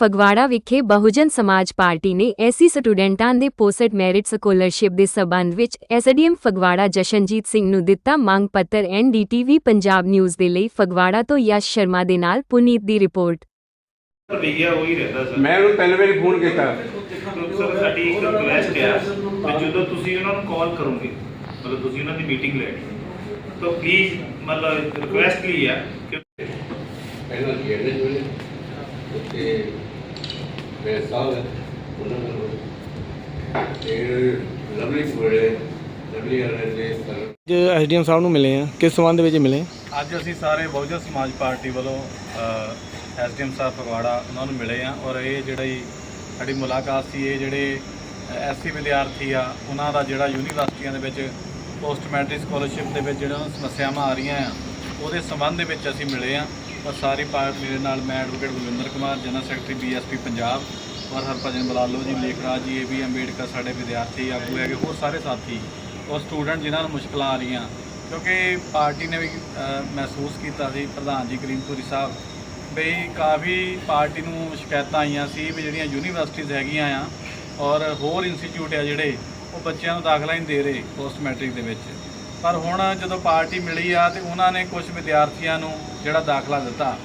ਫਗਵਾੜਾ ਵਿਖੇ ਬਹੁਜਨ ਸਮਾਜ ਪਾਰਟੀ ਨੇ ਐਸੀ ਸਟੂਡੈਂਟਾਂ ਦੇ ਪੋਸਟ ਮੈਰਿਟ ਸਕਾਲਰਸ਼ਿਪ ਦੇ ਸਬੰਧ ਵਿੱਚ ਐਸਡੀਐਮ ਫਗਵਾੜਾ ਜਸ਼ਨਜੀਤ ਸਿੰਘ ਨੂੰ ਦਿੱਤਾ ਮੰਗ ਪੱਤਰ ਐਨਡੀਟੀਵੀ ਪੰਜਾਬ ਨਿਊਜ਼ ਦੇ ਲਈ ਫਗਵਾੜਾ ਤੋਂ ਯਸ਼ ਸ਼ਰਮਾ ਦੇ ਨਾਲ ਪੁਨੀਤ ਦੀ ਰਿਪੋਰਟ। ਰਵਈਆ ਉਹੀ ਰਹਿੰਦਾ ਸਰ। ਮੈਂ ਉਹਨੂੰ ਤਿੰਨ ਵਾਰੀ ਫੋਨ ਕੀਤਾ। ਸਰ ਸਾਡੀ ਇੱਕ ਰਿਕੁਐਸਟ ਹੈ ਕਿ ਜਦੋਂ ਤੁਸੀਂ ਉਹਨਾਂ ਨੂੰ ਕਾਲ ਕਰੋਗੇ ਮਤਲਬ ਤੁਸੀਂ ਉਹਨਾਂ ਦੀ ਮੀਟਿੰਗ ਲੈਣੀ ਤਾਂ ਪਲੀਜ਼ ਮਤਲਬ ਰਿਕੁਐਸਟ ਲਈ ਹੈ ਕਿ ਪਹਿਲਾਂ ਜਿਹੜੇ ਜਿਹੜੇ ਉੱਤੇ ਮੇਰੇ ਸਾਹਿਬ ਉਹਨਾਂ ਨੂੰ ਇਹ ਲਵਲੀ ਕੋਲੇ ਲਵਲੀ ਵਾਲੇ ਦੇ ਸਰ। ਅੱਜ ਐਸਡੀਐਮ ਸਾਹਿਬ ਨੂੰ ਮਿਲੇ ਆ ਕਿਸ ਸੰਬੰਧ ਵਿੱਚ ਮਿਲੇ? ਅੱਜ ਅਸੀਂ ਸਾਰੇ ਬਹੁਜਨ ਸਮਾਜ ਪਾਰਟੀ ਵੱਲੋਂ ਐਸਡੀਐਮ ਸਾਹਿਬ ਫਗਵਾੜਾ ਉਹਨਾਂ ਨੂੰ ਮਿਲੇ ਆ ਔਰ ਇਹ ਜਿਹੜੀ ਸਾਡੀ ਮੁਲਾਕਾਤ ਸੀ ਇਹ ਜਿਹੜੇ ਐਸਸੀ ਵਿਦਿਆਰਥੀ ਆ ਉਹਨਾਂ ਦਾ ਜਿਹੜਾ ਯੂਨੀਵਰਸਿਟੀਆਂ ਦੇ ਵਿੱਚ ਪੋਸਟ ਮੈਟ੍ਰਿਕ ਸਕਾਲਰਸ਼ਿਪ ਦੇ ਵਿੱਚ ਜਿਹੜਾ ਸਮੱਸਿਆਵਾਂ ਆ ਰਹੀਆਂ ਆ ਉਹਦੇ ਸੰਬੰਧ ਦੇ ਵਿੱਚ ਅਸੀਂ ਮਿਲੇ ਆ ਔਰ ਸਾਰੀ ਪਾਰਟੀ ਮੇਰੇ ਨਾਲ ਮੈਂ advocate Gurvinder Kumar general secretary BSP Punjab ਔਰ ਹਰਭਜਨ ਬਲਾਲੋ ਜੀ, ਲੇਖਰਾਜ ਜੀ ਏਬੀ ਅੰਬੇਡਕਰ ਸਾਡੇ ਵਿਦਿਆਰਥੀ, ਆਗੂ ਹੈਗੇ, ਹੋਰ ਸਾਰੇ ਸਾਥੀ ਔਰ ਸਟੂਡੈਂਟ ਜਿਨ੍ਹਾਂ ਨੂੰ ਮੁਸ਼ਕਲਾਂ ਆ ਰਹੀਆਂ। ਕਿਉਂਕਿ ਪਾਰਟੀ ਨੇ ਵੀ ਮਹਿਸੂਸ ਕੀਤਾ ਸੀ, ਪ੍ਰਧਾਨ ਜੀ ਕਰੀਮਪੁਰੀ ਸਾਹਿਬ, ਬਈ ਕਾਫੀ ਪਾਰਟੀ ਨੂੰ ਸ਼ਿਕਾਇਤਾਂ ਆਈਆਂ ਸੀ ਵੀ ਜਿਹੜੀਆਂ ਯੂਨੀਵਰਸਿਟੀਆਂ ਹੈਗੀਆਂ ਆ ਔਰ ਹੋਰ ਇੰਸਟੀਚਿਊਟ ਆ ਜਿਹੜੇ, ਉਹ ਬੱਚਿਆਂ ਨੂੰ ਦਾਖਲਾ ਹੀ ਨਹੀਂ ਦੇ ਰਹੇ ਪੋਸਟ ਮੈਟ੍ਰਿਕ ਦੇ ਵਿੱਚ। ਪਰ ਹੁਣ ਜਦੋਂ ਪਾਰਟੀ ਮਿਲੀ ਆ ਤੇ ਉਹਨਾਂ ਨੇ ਕੁਝ ਵਿਦਿਆਰਥੀਆਂ ਨੂੰ ਜਿਹੜਾ ਦਾਖਲਾ ਦਿੱਤਾ।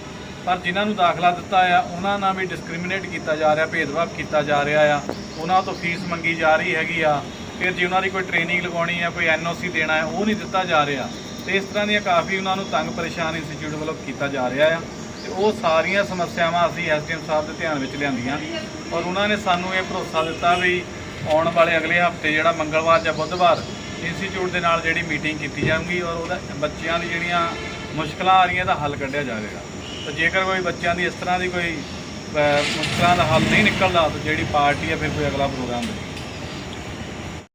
ਪਰ ਜਿਨ੍ਹਾਂ ਨੂੰ ਦਾਖਲਾ ਦਿੱਤਾ ਆ, ਉਹਨਾਂ ਨਾਲ ਵੀ ਡਿਸਕ੍ਰਿਮੀਨੇਟ ਕੀਤਾ ਜਾ ਰਿਹਾ, ਭੇਦਭਾਵ ਕੀਤਾ ਜਾ ਰਿਹਾ ਆ। ਉਹਨਾਂ ਤੋਂ ਫੀਸ ਮੰਗੀ ਜਾ ਰਹੀ ਹੈਗੀ ਆ। ਫਿਰ ਜੇ ਉਹਨਾਂ ਦੀ ਕੋਈ ਟ੍ਰੇਨਿੰਗ ਲਗਾਉਣੀ ਆ, ਕੋਈ ਐਨਓਸੀ ਦੇਣਾ ਹੈ ਉਹ ਨਹੀਂ ਦਿੱਤਾ ਜਾ ਰਿਹਾ। ਤੇ ਇਸ ਤਰ੍ਹਾਂ ਦੀਆਂ ਕਾਫੀ ਉਹਨਾਂ ਨੂੰ ਤੰਗ ਪਰੇਸ਼ਾਨ ਇੰਸਟੀਚਿਊਟ ਵੱਲੋਂ ਕੀਤਾ ਜਾ ਰਿਹਾ ਆ। ਤੇ ਉਹ ਸਾਰੀਆਂ ਸਮੱਸਿਆਵਾਂ ਅਸੀਂ ਐਸਡੀਐਮ ਸਾਹਿਬ ਦੇ ਧਿਆਨ ਵਿੱਚ ਲਿਆਂਦੀਆਂ। ਔਰ ਉਹਨਾਂ ਨੇ ਸਾਨੂੰ ਇਹ ਭਰੋਸਾ ਦਿੱਤਾ ਵੀ ਆਉਣ ਵਾਲੇ ਅਗਲੇ ਹਫ਼ਤੇ ਜਿਹੜਾ ਮੰਗਲਵਾਰ ਜਾਂ ਬੁੱਧਵਾਰ ਇੰਸਟੀਚਿਊਟ ਦੇ ਨਾਲ ਜਿਹੜੀ ਮੀਟਿੰਗ ਕੀਤੀ ਜਾਊਗੀ ਔਰ ਉਹਦਾ ਬੱਚਿਆਂ ਦੀ ਜਿਹੜੀਆਂ ਮੁਸ਼ਕਲਾਂ ਆ ਰਹੀਆਂ ਦਾ ਹੱਲ ਕੱਢਿਆ ਜਾਵੇਗਾ। ਤਾਂ ਜੇਕਰ ਕੋਈ ਬੱਚਿਆਂ ਦੀ ਇਸ ਤਰ੍ਹਾਂ ਦੀ ਕੋਈ ਮੁਸ਼ਕਲਾਂ ਦਾ ਹੱਲ ਨਹੀਂ ਨਿਕਲਦਾ ਤਾਂ ਜਿਹੜੀ ਪਾਰਟੀ ਆ ਫਿਰ ਕੋਈ ਅਗਲਾ ਪ੍ਰੋਗਰਾਮ ਦੇ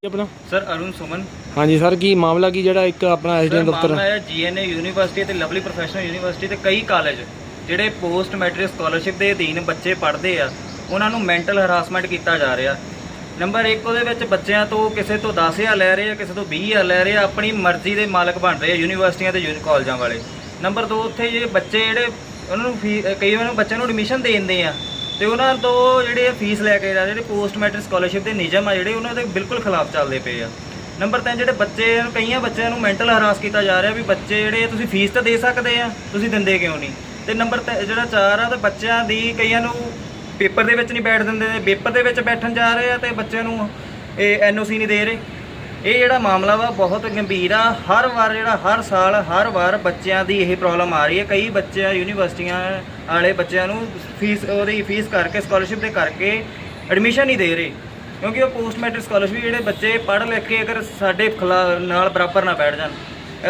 ਆਪਣਾ? ਸਰ ਅਰੁਣ ਸੁਮਨ। ਹਾਂਜੀ ਸਰ ਕੀ ਮਾਮਲਾ ਕੀ ਜਿਹੜਾ ਇੱਕ ਆਪਣਾ ਐਸਡੀਐਮ ਦਫ਼ਤਰ? ਮਾਮਲਾ ਹੈ ਜੀਐਨਏ ਯੂਨੀਵਰਸਿਟੀ ਤੇ ਲਵਲੀ ਪ੍ਰੋਫੈਸ਼ਨਲ ਯੂਨੀਵਰਸਿਟੀ ਤੇ ਕਈ ਕਾਲਜ ਜਿਹੜੇ ਪੋਸਟ ਮੈਟ੍ਰਿਕ ਸਕਾਲਰਸ਼ਿਪ ਦੇ ਅਧੀਨ ਬੱਚੇ ਪੜ੍ਹਦੇ ਆ ਉਹਨਾਂ ਨੂੰ ਮੈਂਟਲ ਹਰਾਸਮੈਂਟ ਕੀਤਾ ਜਾ ਰਿਹਾ। ਨੰਬਰ 1 ਉਹਦੇ ਵਿੱਚ ਬੱਚਿਆਂ ਤੋਂ ਕਿਸੇ ਤੋਂ 10000 ਲੈ ਰਹੇ ਆ, ਕਿਸੇ ਤੋਂ 20000 ਲੈ ਰਹੇ ਆ, ਆਪਣੀ ਮਰਜ਼ੀ ਦੇ ਮਾਲਕ ਬਣ ਰਹੇ ਆ ਯੂਨੀਵਰਸਿਟੀਆਂ ਤੇ ਯੂਨੀ, ਕਾਲਜਾਂ ਵਾਲੇ। ਨੰਬਰ 2 ਉੱਥੇ ਜਿਹੜੇ ਬੱਚੇ ਜਿਹੜੇ ਉਹਨਾਂ ਨੂੰ ਫੀ ਕਈ ਵਾਰ ਬੱਚਿਆਂ ਨੂੰ ਐਡਮਿਸ਼ਨ ਦੇ ਦਿੰਦੇ ਆ, ਤੇ ਉਹਨਾਂ ਤੋਂ ਜਿਹੜੇ ਫੀਸ ਲੈ ਕੇ ਜਾ ਜਿਹੜੇ ਪੋਸਟ ਮੈਟ੍ਰਿਕ ਸਕਾਲਰਸ਼ਿਪ ਦੇ ਨਿਯਮ ਆ ਜਿਹੜੇ ਉਹਨਾਂ ਦੇ ਬਿਲਕੁਲ ਖਿਲਾਫ ਚੱਲਦੇ ਪਏ ਆ। ਨੰਬਰ 3 ਜਿਹੜੇ ਬੱਚੇ ਕਈਆਂ ਬੱਚਿਆਂ ਨੂੰ ਮੈਂਟਲ ਹਰਾਸ ਕੀਤਾ ਜਾ ਰਿਹਾ ਵੀ ਬੱਚੇ ਜਿਹੜੇ ਤੁਸੀਂ ਫੀਸ ਤਾਂ ਦੇ ਸਕਦੇ ਆ, ਤੁਸੀਂ ਦਿੰਦੇ ਕਿਉਂ ਨਹੀਂ? ਤੇ ਨੰਬਰ ਜਿਹੜਾ 4 ਆ, ਤੇ ਬੱਚਿਆਂ ਦੀ ਕਈਆਂ ਨੂੰ ਪੇਪਰ ਦੇ ਵਿੱਚ ਨਹੀਂ ਬੈਠ ਦਿੰਦੇ ਨੇ ਪੇਪਰ ਦੇ ਵਿੱਚ ਬੈਠਣ ਜਾ ਰਹੇ ਆ ਤੇ ਬੱਚਿਆਂ ਨੂੰ ਇਹ ਐਨਓਸੀ ਨਹੀਂ ਦੇ ਰਹੇ। ਇਹ ਜਿਹੜਾ ਮਾਮਲਾ ਵਾ, ਬਹੁਤ ਗੰਭੀਰ ਆ। ਹਰ ਵਾਰ ਜਿਹੜਾ, ਹਰ ਸਾਲ, ਹਰ ਵਾਰ ਬੱਚਿਆਂ ਦੀ ਇਹ ਪ੍ਰੋਬਲਮ ਆ ਰਹੀ ਹੈ। ਕਈ ਬੱਚੇ ਯੂਨੀਵਰਸਿਟੀਆਂ ਵਾਲੇ ਬੱਚਿਆਂ ਨੂੰ ਫੀਸ, ਉਹਦੀ ਫੀਸ ਕਰਕੇ ਸਕਾਲਰਸ਼ਿਪ ਦੇ ਕਰਕੇ ਐਡਮਿਸ਼ਨ ਨਹੀਂ ਦੇ ਰਹੇ। ਕਿਉਂਕਿ ਉਹ ਪੋਸਟ ਮੈਟ੍ਰਿਕ ਸਕਾਲਰਸ਼ਿਪ ਜਿਹੜੇ ਬੱਚੇ ਪੜ੍ਹ ਲਿਖ ਕੇ ਅਗਰ ਸਾਡੇ ਖਿਲਾ- ਨਾਲ ਬਰਾਬਰ ਨਾ ਬੈਠ ਜਾਣ।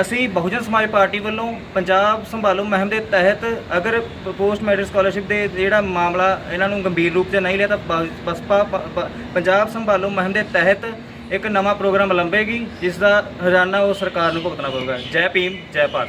ਅਸੀਂ ਬਹੁਜਨ ਸਮਾਜ ਪਾਰਟੀ ਵੱਲੋਂ ਪੰਜਾਬ ਸੰਭਾਲੋ ਮਹਿਮ ਦੇ ਤਹਿਤ ਅਗਰ ਪੋਸਟ ਮੈਟ੍ਰਿਕ ਸਕਾਲਰਸ਼ਿਪ ਦੇ ਜਿਹੜਾ ਮਾਮਲਾ ਇਹਨਾਂ ਨੂੰ ਗੰਭੀਰ ਰੂਪ 'ਚ ਨਹੀਂ ਲਿਆ ਤਾਂ ਬਸਪਾ ਪੰਜਾਬ ਸੰਭਾਲੋ ਮਹਿਮ ਦੇ ਤਹਿਤ ਇੱਕ ਨਵਾਂ ਪ੍ਰੋਗਰਾਮ ਲੰਬੇਗੀ ਜਿਸ ਦਾ ਹਰਜਾਨਾ ਉਹ ਸਰਕਾਰ ਨੂੰ ਭੁਗਤਣਾ ਪਵੇਗਾ ਜੈ ਭੀਮ, ਜੈ ਭਾਰਤ।